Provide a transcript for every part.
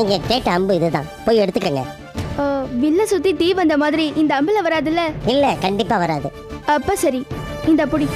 நீங்க கேட்ட அம்பு இதுதான். போய் எடுத்துக்கங்க. வில்ல சுத்தி தீ வந்த மாதிரி இந்த அம்புல வராதுல்ல? இல்ல கண்டிப்பா வராது. அப்ப சரி. இந்த புடி.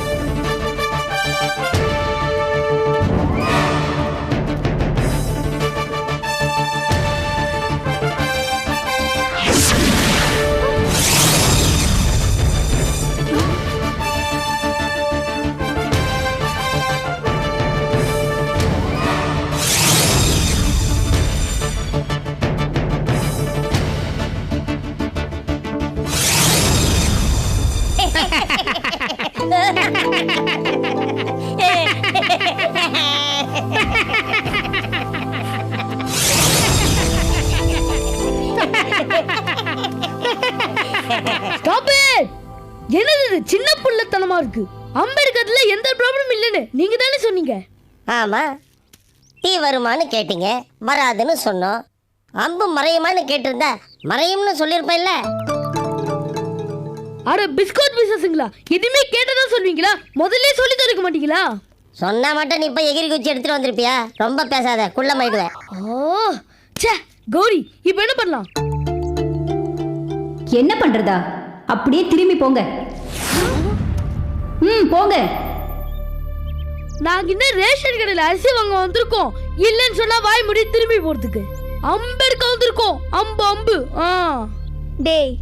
இருக்கு. அம்பேத்கர்ல எந்த ப்ராப்ளம் இல்லைன்னு நீங்க தானே சொன்னீங்க? ஆமா. தீ வருமான்னு கேட்டீங்க வராதுன்னு சொன்னோம். அம்பு மறையுமான்னு கேட்டிருந்தா மறையும்னு சொல்லியிருப்பேன்ல. அட பிஸ்கட் பிசஸுங்களா எதுவுமே கேட்டதா சொல்வீங்களா? முதல்ல சொல்லி தருக்க மாட்டீங்களா? சொன்னா மட்டும் நீ போய் எகிரி குச்சி எடுத்துட்டு வந்திருப்பியா? ரொம்ப பேசாத குள்ளமாயிடுவேன். ஓ ச்சே கௌரி இப்போ என்ன பண்ணலாம்? என்ன பண்றதா? அப்படியே திரும்பி போங்க. ம் போங்க. நாங்க இன்னும் ரேஷன் கடையில் அரிசி வாங்க வந்திருக்கோம். இல்லைன்னு சொன்னா வாய் முடி திரும்பி போறதுக்கு. அம்பெடுக்க வந்திருக்கோம். அம்பு அம்பு. ஆ. டேய்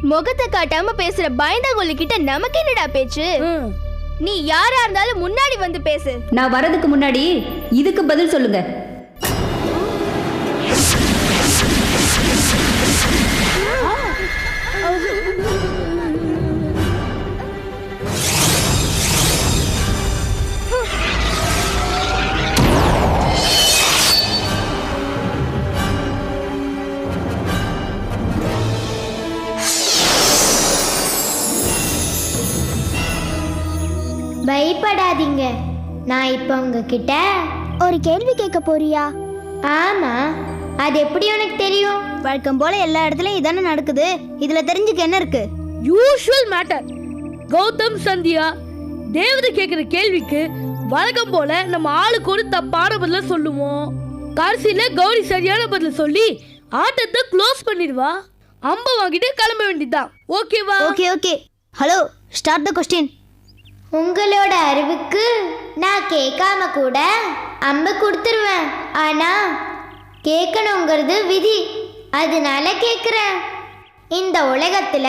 முகத்தை காட்டாம பேசுற பயந்தாங்கொல்லி கிட்ட நமக்கு என்னடா பேச்சு? ம். நீ யாரா இருந்தாலும் முன்னாடி வந்து பேசு. நான் வரதுக்கு முன்னாடி இதுக்கு பதில் சொல்லுங்க. பயப்படாதீங்க. நான் இப்போ உங்ககிட்ட ஒரு கேள்வி கேட்க போறியா? ஆமா. அது எப்படி உனக்கு தெரியும்? வழக்கம் போல எல்லா இடத்துலயும் இதானே நடக்குது. இதுல தெரிஞ்சுக்க என்ன இருக்கு? யூஷுவல் மேட்டர் கௌதம் சந்தியா தேவதை கேட்குற கேள்விக்கு வழக்கம் போல நம்ம ஆளுக்கு ஒரு தப்பான பதில சொல்லுவோம். கடைசியில கௌரி சரியான பதில சொல்லி ஆட்டத்தை க்ளோஸ் பண்ணிடுவா. அம்ப வாங்கிட்டு கிளம்ப வேண்டியதுதான். ஓகேவா okay okay hello start the question உங்களோட அறிவுக்கு நான் கேட்காம கூட அம்பு கொடுத்துருவேன். ஆனா கேட்கணுங்கிறது விதி. அதனால கேட்குறேன். இந்த உலகத்துல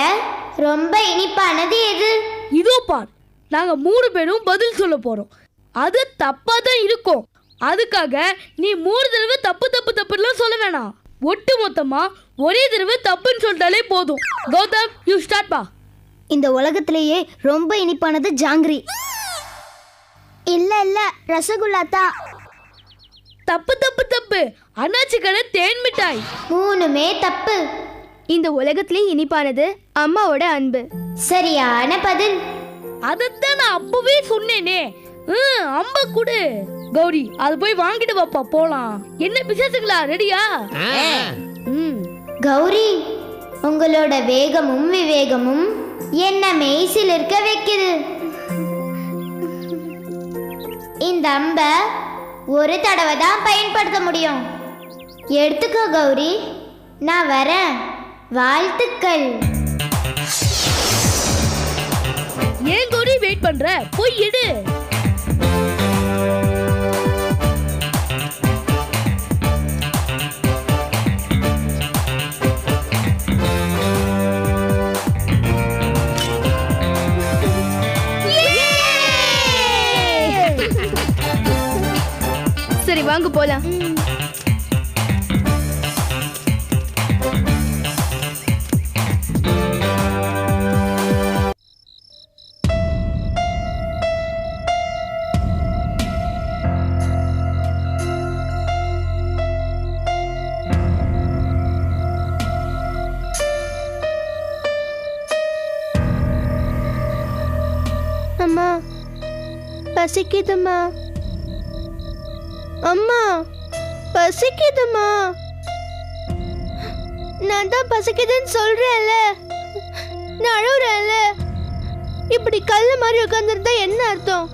ரொம்ப இனிப்பானது எது? இதோ பார் நாங்க மூணு பேரும் பதில் சொல்ல போறோம். அது தப்பா தான் இருக்கும். அதுக்காக நீ மூணு தடவை தப்பு தப்பு தப்புலாம் சொல்ல வேணாம். ஒட்டு மொத்தமா ஒரே தடவை தப்புன்னு சொல்லிட்டாலே போதும். கௌதம் யூ ஸ்டார்ட் பா. இந்த உலகத்திலேயே ரொம்ப இனிப்பானது ஜாங்கிரி. இல்ல இல்ல ரசகுல்லா தான். தப்பு தப்பு தப்பு. அண்ணாச்சி கடை தேன் மிட்டாய். மூணுமே தப்பு. இந்த உலகத்திலேயே இனிப்பானது அம்மாவோட அன்பு. சரியான பதில். அதைத்தான் நான் அப்பவே சொன்னேனே. ம், அம்ப குடு. கௌரி அது போய் வாங்கிட்டு வாப்பா போலாம். என்ன பிசாசுங்களா ரெடியா? ம். கௌரி உங்களோட வேகமும் விவேகமும் என்ன மெய்சில் இருக்க வைக்குது? இந்த அம்ப ஒரு தடவை தான் பயன்படுத்த முடியும். எடுத்துக்கோ கௌரி. நான் வரேன். வாழ்த்துக்கள். ஏன் கௌரி வெயிட் பண்ற? போய் எடு. சரி வாங்க போலாம். அம்மா பசிக்குதும்மா. அம்மா பசிக்குதுமா நான் தான் பசிக்குதுன்னு சொல்றேன்ல. நான் அழுகுறேன்ல இப்படி கல் மாதிரி உட்காந்துருந்தா என்ன அர்த்தம்?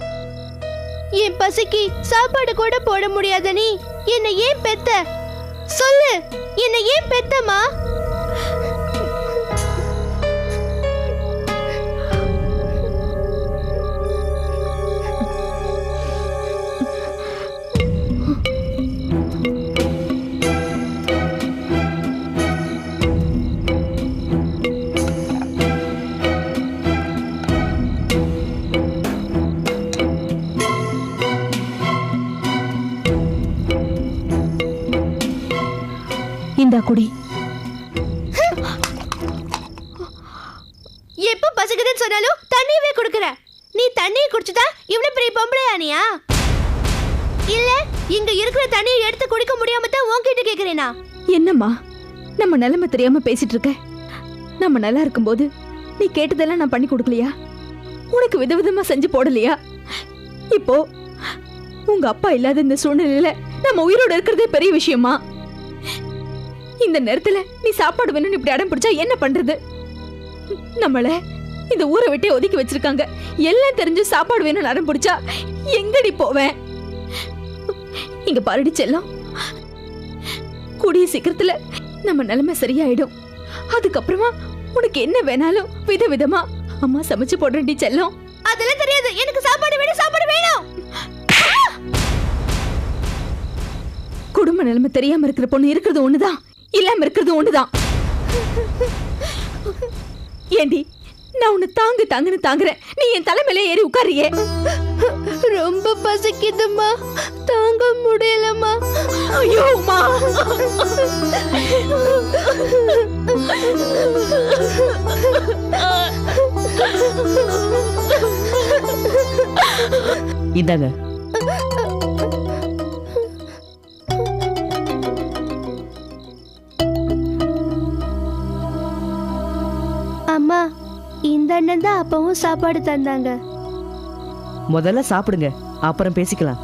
என் பசிக்கு சாப்பாடு கூட போட முடியாத நீ என்னை ஏன் பெத்த? சொல்லு என்னை ஏன் பெத்தம்மா? முடியாம கேக்குறேனா? என்னம்மா? நம்ம நிலைமை தெரியாம பேசிட்டு இருக்க நம்ம நல்லா இருக்கும்போது நீ கேட்டதெல்லாம் நான் பண்ணி கொடுக்கலையா? உனக்கு விதவிதமா செஞ்சு போடலையா? இப்போ உங்க அப்பா இல்லாத இந்த சூழ்நிலையில நம்ம உயிரோட இருக்கிறதே பெரிய விஷயமா? இந்த நேரத்துல நீ சாப்பாடு வேணும்னு இப்படி அடம் பிடிச்சா என்ன பண்றது? நம்மள இந்த ஊரை விட்டே ஒதுக்கி வச்சிருக்காங்க. எல்லாம் தெரிஞ்சு சாப்பாடு வேணும்னு அடம் பிடிச்சா எங்கடி போவேன்? இங்க பாருடி செல்லம். கூடிய சீக்கிரத்துல நம்ம நிலைமை சரியாயிடும். அதுக்கப்புறமா உனக்கு என்ன வேணாலும் விதவிதமா அம்மா சமைச்சு போடுறேன்டி செல்லம். அதெல்லாம் தெரியாது. எனக்கு சாப்பாடு வேணும் சாப்பாடு வேணும். குடும்ப நிலைமை தெரியாம இருக்கிற பொண்ணு இருக்கிறது ஒண்ணுதான். இல்லாம இருக்கிறது ஒண்ணுதான். ஏண்டி நான் உன்னை தாங்கு தாங்குன்னு தாங்குறேன். நீ என் தலைமையில ஏறி உட்காரியே ரொம்ப பசிக்குதும்மா. தாங்க முடியலம்மா. ஐயோ அம்மா. இந்தாங்க. அம்மா இந்த அண்ணன் தான் அப்பவும் சாப்பாடு தந்தாங்க. முதல்ல சாப்பிடுங்க அப்புறம் பேசிக்கலாம்.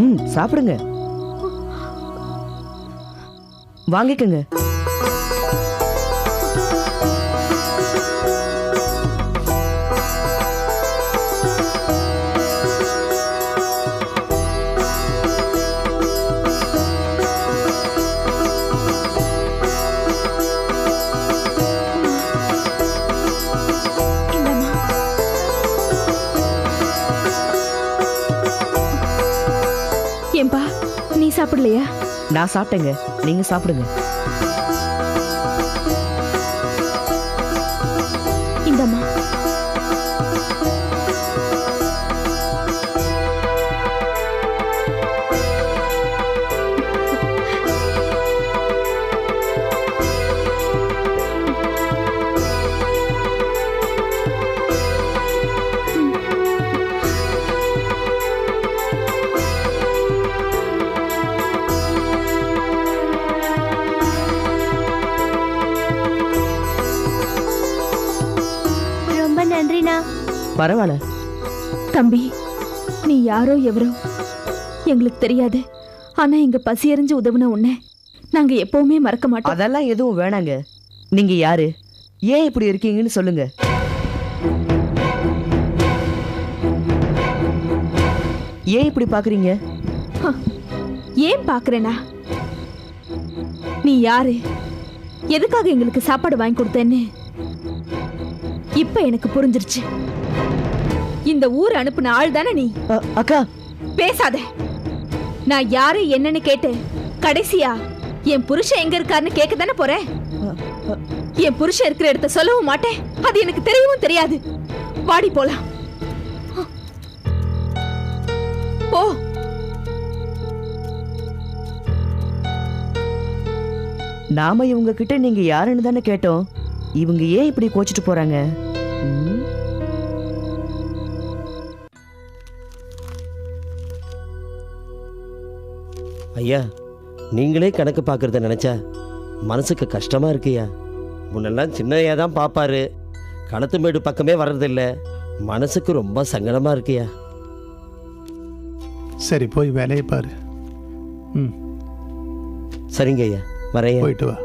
ம் சாப்பிடுங்க. வாங்கிக்கங்க. சாப்பிடலையா நான் சாப்பிட்டேங்க. நீங்க சாப்பிடுங்க. பரவாயில்ல. தம்பி நீ யாரோ எவரோ? எங்களுக்கு தெரியாது. ஆனா எங்க பசி எறிஞ்சு உதவுன உன்னை நாங்க எப்பவுமே மறக்க மாட்டோம். அதெல்லாம் எதுவும் வேணாங்க. நீங்க யாரு? ஏன் இப்படி இருக்கீங்கன்னு சொல்லுங்க. ஏன் இப்படி பாக்குறீங்க? ஏன் பாக்குறேனா? நீ யாரு? எதுக்காக எங்களுக்கு சாப்பாடு வாங்கி கொடுத்தேன்னு? இப்ப எனக்கு புரிஞ்சிருச்சு. இந்த ஊர் அனுப்புன ஆள் தானே நீ? அக்கா. பேசாத. நான் யாரு என்னன்னு கேட்டு கடைசியா என் புருஷன் எங்க இருக்காருன்னு கேட்க தானே போறேன்? என் புருஷன் இருக்கிற இடத்த சொல்லவும் மாட்டேன். அது எனக்கு தெரியவும் தெரியாது. வாடி போலாம். போ. நாம இவங்க கிட்ட நீங்க யாருன்னு தானே கேட்டோம். இவங்க ஏன் இப்படி கோச்சிட்டு போறாங்க? ஐயா நீங்களே கணக்கு பார்க்கறத நினச்சா மனசுக்கு கஷ்டமாக இருக்குய்யா முன்னெல்லாம் சின்னையா தான் பார்ப்பாரு. களத்துமேடு பக்கமே வர்றதில்ல. மனசுக்கு ரொம்ப சங்கடமாக இருக்குய்யா சரி போய் வேலையை பாரு. ம். சரிங்க ஐயா வரேன் போயிட்டு வா.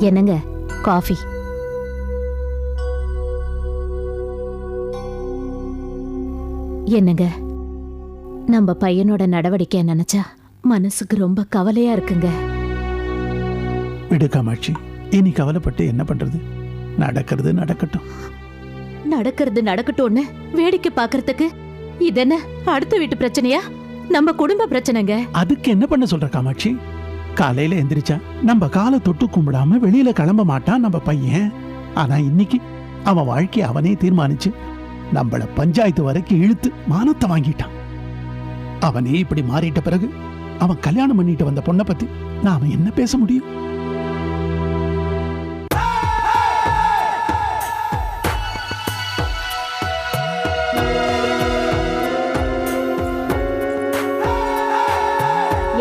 என்னங்க காஃபி? என்னங்க? நம்ம பையனோட நடவடிக்கை நினைச்சா மனசுக்கு ரொம்ப கவலையா இருக்குங்க. விடு காமாட்சி. இனி கவலைப்பட்டு என்ன பண்றது? நடக்கிறது நடக்கட்டும். நடக்கிறது நடக்கட்டும்னு வேடிக்கை பார்க்கறதுக்கு இதென்ன அடுத்த வீட்டு பிரச்சனையா? நம்ம குடும்ப பிரச்சனைங்க. அதுக்கு என்ன பண்ண சொல்ற காமாட்சி? காலையில எந்திரிச்சா நம்ம காலை தொட்டு கும்பிடாம வெளியில கிளம்ப மாட்டான் நம்ம பையன். ஆனா இன்னைக்கு அவன் வாழ்க்கையை அவனே தீர்மானிச்சு நம்மள பஞ்சாயத்து வரைக்கும் இழுத்து மானத்தை வாங்கிட்டான். அவனே இப்படி மாறிட்ட பிறகு அவன் கல்யாணம் பண்ணிட்டு வந்த பொண்ணை பத்தி நாம என்ன பேச முடியும்?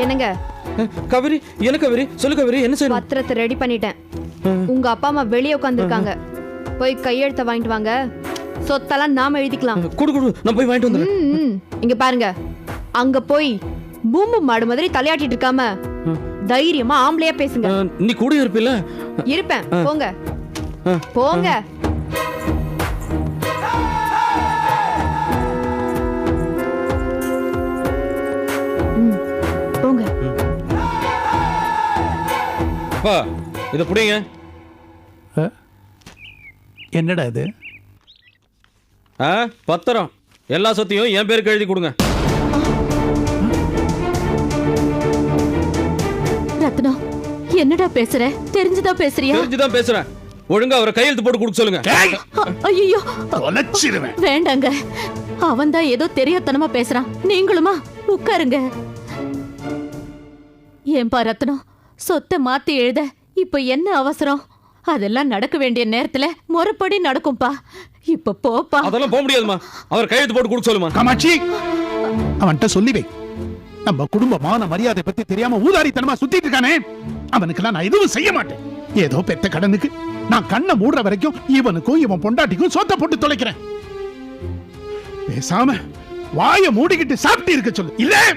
என்னங்க? கவிரி என்ன கவிரி சொல்லு கவிரி என்ன செய்யணும்? பத்திரத்தை ரெடி பண்ணிட்டேன். உங்க அப்பா அம்மா வெளியே உட்காந்துருக்காங்க போய் கையெழுத்த வாங்கிட்டு வாங்க. சொத்தெல்லாம் நாம எழுதிக்கலாம். குடு குடு நான் போய் வாங்கிட்டு வந்துடுறேன். இங்க பாருங்க. அங்க போய் பூம்பு மாடு மாதிரி தலையாட்டிட்டு இருக்காம தைரியமா ஆம்பளையா பேசுங்க. நீ கூட இருப்பில்ல? இருப்பேன். போங்க. போங்க. போங்க. அப்பா இதை புடிங்க. என்னடா இது? ஆ பத்திரம். எல்லா சொத்தையும் என் பேருக்கு எழுதி கொடுங்க. ரத்னம் என்னடா பேசுற? தெரிஞ்சுதான் பேசுறியா? தெரிஞ்சுதான் பேசுறேன். ஒழுங்கா அவரை கையெழுத்து போட்டு கொடுக்க சொல்லுங்க. ஐயோ தொலைச்சிருவேன். வேண்டாங்க. அவன் தான் ஏதோ தெரியாதனமா பேசுறான். நீங்களுமா? உட்காருங்க. ஏன்பா ரத்னம் சொத்தை மாத்தி எழுத இப்ப என்ன அவசரம்? அதெல்லாம் நடக்க வேண்டிய நேரத்துல முறைப்படி நடக்கும்பா. இப்ப போப்பா. அதெல்லாம் போக முடியாதுமா. அவர் கையெழுத்து போட்டு கொடுக்க சொல்லுமா. காமாட்சி அவன்கிட்ட சொல்லி வை. நம்ம குடும்ப மான மரியாதை பத்தி தெரியாம ஊதாரித்தனமா சுத்திட்டு இருக்கானே. அவனுக்கெல்லாம் நான் எதுவும் செய்ய மாட்டேன். ஏதோ பெத்த கடனுக்கு நான் கண்ணை மூடுற வரைக்கும் இவனுக்கும் இவன் பொண்டாட்டிக்கும் சோத்த போட்டு தொலைக்கிறேன். பேசாம வாயை மூடிக்கிட்டு சாப்பிட்டு இருக்க சொல்லு. இல்ல!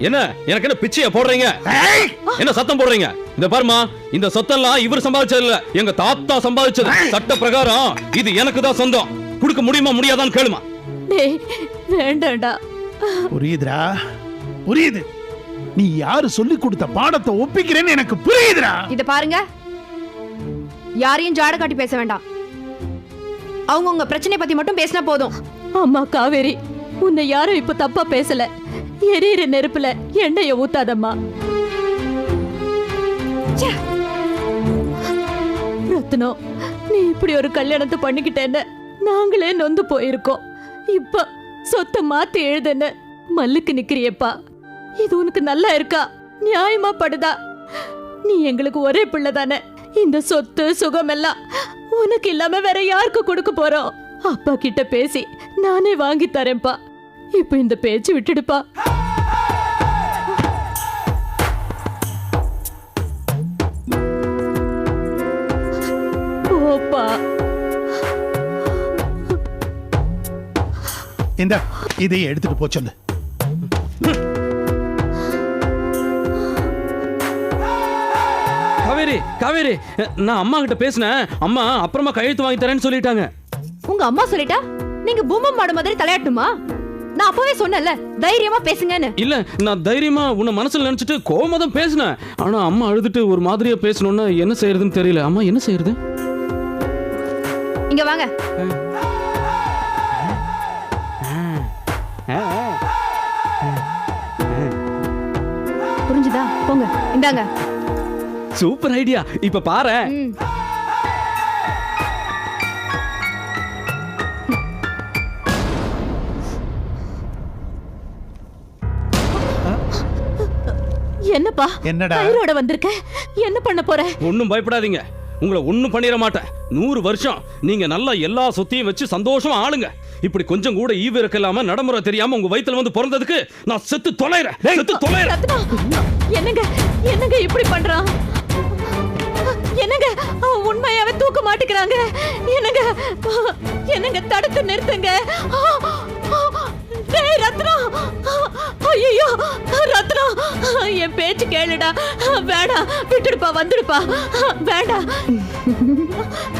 என்ன? எனக்கு என்ன பிச்சையா போடுறீங்க? ஏய்! என்ன சத்தம் போடுறீங்க? இந்த பாருமா இந்த சொத்தெல்லாம் இவர் சம்பாதிச்சது இல்ல எங்க தாத்தா சம்பாதிச்சது. சட்ட பிரகாரம் இது எனக்கு தான் சொந்தம். கொடுக்க முடியுமா முடியாதான்னு கேளுமா. டேய் வேண்டாம்டா. புரியுதுடா? புரியுது. நீ யாரு சொல்லி கொடுத்த பாடத்தை ஒப்பிக்கிறேன்னு எனக்கு புரியுதுடா. இத பாருங்க. யாரையும் ஜாட காட்டி பேச வேண்டாம். அவங்க உங்க பிரச்சனை பத்தி மட்டும் பேசினா போதும். அம்மா காவேரி உன்னை யாரும் இப்ப தப்பா பேசல. எரியிற நெருப்புல எண்ணெய ஊத்தாதம்மா. ரத்னம் நீ இப்படி ஒரு கல்யாணத்தை பண்ணிக்கிட்டேன்னு நாங்களே நொந்து போயிருக்கோம். இப்ப சொத்தை மாத்தி எழுதுன்னு மல்லுக்கு நிக்கிறியப்பா. இது உனக்கு நல்லா இருக்கா? நியாயமா படுதா? நீ எங்களுக்கு ஒரே பிள்ளை தானே. இந்த சொத்து சுகம் எல்லாம் உனக்கு இல்லாம வேற யாருக்கு கொடுக்க போறோம்? அப்பா கிட்ட பேசி நானே வாங்கி தரேன்ப்பா. இப்ப இந்த பேச்சு விட்டுடுப்பா. போப்பா இந்த இதையும் எடுத்துட்டு போ சொல்லு. காவேரி காவேரி நான் அம்மா கிட்ட பேசினேன். அம்மா அப்புறமா கையெழுத்து வாங்கி தரேன்னு சொல்லிட்டாங்க. உங்க அம்மா சொல்லிட்டா? நீங்க பூமம் மாடு மாதிரி தலையாட்டுமா? நான் அப்பவே சொன்னேன்ல தைரியமா பேசுங்கன்னு. இல்ல நான் தைரியமா உன்னை மனசுல நினைச்சிட்டு கோவமா தான் பேசினேன். ஆனா அம்மா அழுதுட்டு ஒரு மாதிரியா பேசணும்னா என்ன செய்யறதுன்னு தெரியல. அம்மா என்ன செய்யறது? இங்க வாங்க. புரிஞ்சுதா? போங்க இந்தாங்க. Super idea. இப்ப பாரு என்னப்பா? என்னடா? கயிறோட வந்திருக்க? என்ன பண்ண போற? ஒன்னும் பயப்படாதீங்க. உங்களை ஒன்னும் பண்ணிட மாட்டேன். நூறு வருஷம் நீங்க நல்லா எல்லா சொத்தையும் வச்சு சந்தோஷமா ஆளுங்க. இப்படி கொஞ்சம் கூட ஈவு இல்லாம நடைமுறை தெரியாம உங்க வயித்துல வந்து பிறந்ததுக்கு நான் செத்து தொலைறேன். செத்து தொலைறேன். என்னங்க? என்னங்க இப்படி பண்றான்? என்னங்க? அவன் உண்மையாவே தூக்க மாட்டேங்கிறாங்க. என்னங்க? என்னங்க தடுத்து நிறுத்துங்க. டேய் ரத்னா! ஐயோ ரத்னா! என் பேச்சு கேளுடா. வேண்டாம் விட்டுடுப்பா வந்துடுப்பா. வேண்டாம்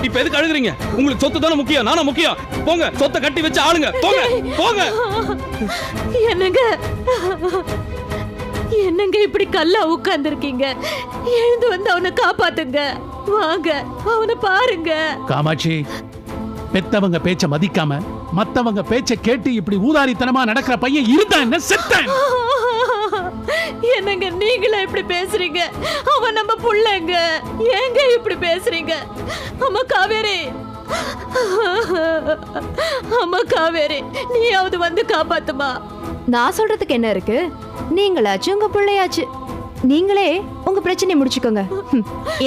இப்ப எதுக்கு அழுகுறீங்க? உங்களுக்கு சொத்து தானே முக்கியம் நானா முக்கியம். போங்க சொத்தை கட்டி வச்சு ஆளுங்க. போங்க போங்க. என்னங்க? என்னங்க இப்படி கல்லா உட்கார்ந்துருக்கீங்க? எழுந்து வந்து அவனை காப்பாத்துங்க. வாங்க அவனை பாருங்க. காமாட்சி பெத்தவங்க பேச்ச மதிக்காம மத்தவங்க பேச்ச கேட்டு இப்படி ஊதாரித்தனமா நடக்கிற பையன் இருந்தா என்ன செத்தான்? என்னங்க நீங்களே இப்படி பேசுறீங்க? அவன் நம்ம புள்ளைங்க. ஏங்க இப்படி பேசுறீங்க? அம்மா காவேரி. அம்மா காவேரி நீயாவது வந்து காப்பாத்துமா. நான் சொல்றதுக்கு என்ன இருக்கு? நீங்களாச்சும் உங்க பிள்ளையாச்சு. நீங்களே உங்க பிரச்சனையை முடிச்சுக்கோங்க.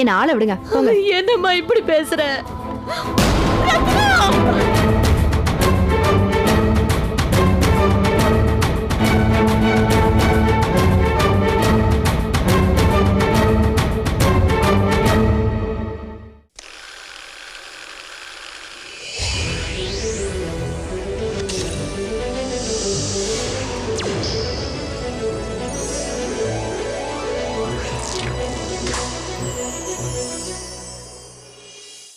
என் ஆளை விடுங்க. போங்க. என்னம்மா இப்படி பேசுற?